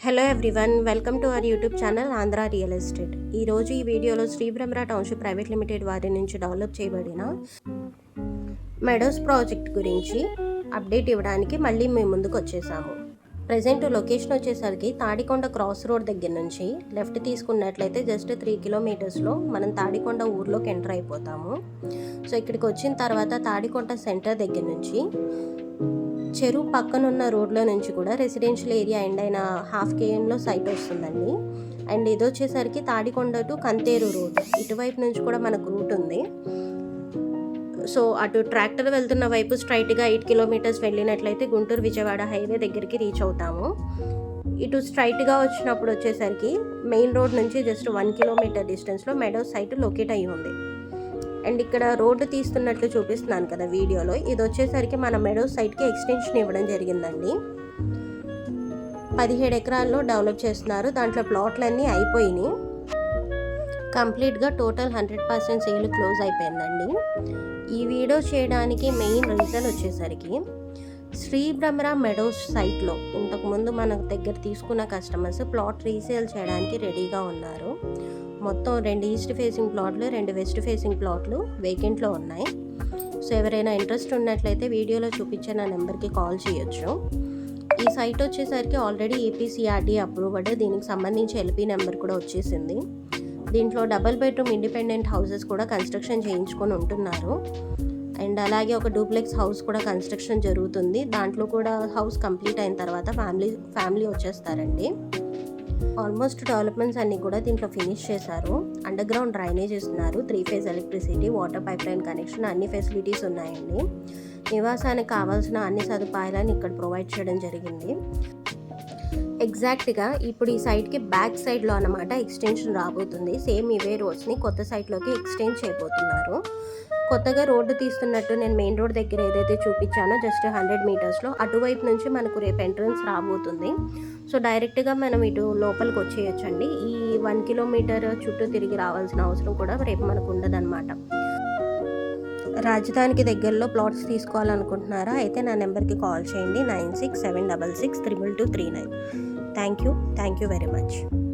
Hello everyone welcome to our YouTube channel Andhra real estate ఈరోజు ఈ వీడియోలో శ్రీబ్రహ్మరా township private limited వారి నుంచి డెవలప్ చేయబడిన మెడోస్ ప్రాజెక్ట్ గురించి అప్డేట్ ఇవ్వడానికి మళ్ళీ మేము ముందుకు వచ్చేసాము. ప్రజెంట్ లొకేషన్ వచ్చేసరికి తాడికొండ క్రాస్ రోడ్ దగ్గర నుంచి లెఫ్ట్ తీసుకున్నట్లయితే జస్ట్ త్రీ కిలోమీటర్స్లో మనం తాడికొండ ఊర్లోకి ఎంటర్ అయిపోతాము. సో ఇక్కడికి వచ్చిన తర్వాత తాడికొండ సెంటర్ దగ్గర నుంచి చెరువు పక్కనున్న రోడ్లో నుంచి కూడా రెసిడెన్షియల్ ఏరియా ఎండ్ అయిన హాఫ్ కేఎంలో సైట్ వస్తుందండి. అండ్ ఇది వచ్చేసరికి తాడికొండ టు కంతేరు రోడ్. ఇటువైపు నుంచి కూడా మనకు రూట్ ఉంది. సో అటు ట్రాక్టర్ వెళ్తున్న వైపు స్ట్రైట్గా ఎయిట్ కిలోమీటర్స్ వెళ్ళినట్లయితే గుంటూరు విజయవాడ హైవే దగ్గరికి రీచ్ అవుతాము. ఇటు స్ట్రైట్గా వచ్చినప్పుడు వచ్చేసరికి మెయిన్ రోడ్ నుంచి జస్ట్ వన్ కిలోమీటర్ డిస్టెన్స్లో మెడో సైట్ లొకేట్ అయ్యి ఉంది. అండ్ ఇక్కడ రోడ్డు తీస్తున్నట్లు చూపిస్తున్నాను కదా వీడియోలో. ఇది వచ్చేసరికి మన మెడో సైట్కి ఎక్స్టెన్షన్ ఇవ్వడం జరిగిందండి. పదిహేడు ఎకరాల్లో డెవలప్ చేస్తున్నారు. దాంట్లో ప్లాట్లన్నీ అయిపోయినాయి. కంప్లీట్గా total hundred percent sale close అయిపోయిందండి. ఈ వీడియో చేయడానికి మెయిన్ రీజన్ వచ్చేసరికి శ్రీ భ్రమరా మెడోస్ సైట్లో ఇంతకుముందు మన దగ్గర తీసుకున్న కస్టమర్స్ ప్లాట్ రీసేల్ చేయడానికి రెడీగా ఉన్నారు. మొత్తం రెండు ఈస్ట్ ఫేసింగ్ ప్లాట్లు రెండు వెస్ట్ ఫేసింగ్ ప్లాట్లు వేకెంట్లో ఉన్నాయి. సో ఎవరైనా ఇంట్రెస్ట్ ఉన్నట్లయితే వీడియోలో చూపించే నా నెంబర్కి కాల్ చేయొచ్చు. ఈ సైట్ వచ్చేసరికి ఆల్రెడీ ఏపీసీఆర్డీ అప్రూవ్డ్ దీనికి సంబంధించి ఎల్పీ నెంబర్ కూడా వచ్చేసింది. దీంట్లో డబల్ బెడ్రూమ్ ఇండిపెండెంట్ హౌసెస్ కూడా కన్స్ట్రక్షన్ చేయించుకొని ఉంటున్నారు. అండ్ అలాగే ఒక డూప్లెక్స్ హౌస్ కూడా కన్స్ట్రక్షన్ జరుగుతుంది. దాంట్లో కూడా హౌస్ కంప్లీట్ అయిన తర్వాత ఫ్యామిలీ ఫ్యామిలీ వచ్చేస్తారండి. ఆల్మోస్ట్ డెవలప్మెంట్స్ అన్నీ కూడా దీంట్లో ఫినిష్ చేశారు. అండర్ గ్రౌండ్ డ్రైనేజ్ ఇస్తున్నారు. Three phase electricity water pipeline connection అన్ని ఫెసిలిటీస్ ఉన్నాయండి. నివాసానికి కావాల్సిన అన్ని సదుపాయాలను ఇక్కడ ప్రొవైడ్ చేయడం జరిగింది. ఎగ్జాక్ట్గా ఇప్పుడు ఈ సైడ్కి బ్యాక్ సైడ్లో అనమాట ఎక్స్టెన్షన్ రాబోతుంది. సేమ్ ఇవే రోడ్స్ని కొత్త సైట్లోకి ఎక్స్టెండ్ చేయబోతున్నారు. కొత్తగా రోడ్డు తీస్తున్నట్టు నేను మెయిన్ రోడ్ దగ్గర ఏదైతే చూపించానో జస్ట్ హండ్రెడ్ మీటర్స్లో అటువైపు నుంచి మనకు రేపు ఎంట్రన్స్ రాబోతుంది. సో డైరెక్ట్గా మనం ఇటు లోపలికి వచ్చేయచ్చండి. ఈ వన్ కిలోమీటర్ చుట్టూ తిరిగి రావాల్సిన అవసరం కూడా రేపు మనకు ఉండదన్నమాట. రాజధానికి దగ్గరలో ప్లాట్స్ తీసుకోవాలనుకుంటున్నారా అయితే నా నెంబర్కి కాల్ చేయండి. Nine six seven double six triple two three nine. Thank you thank you very much.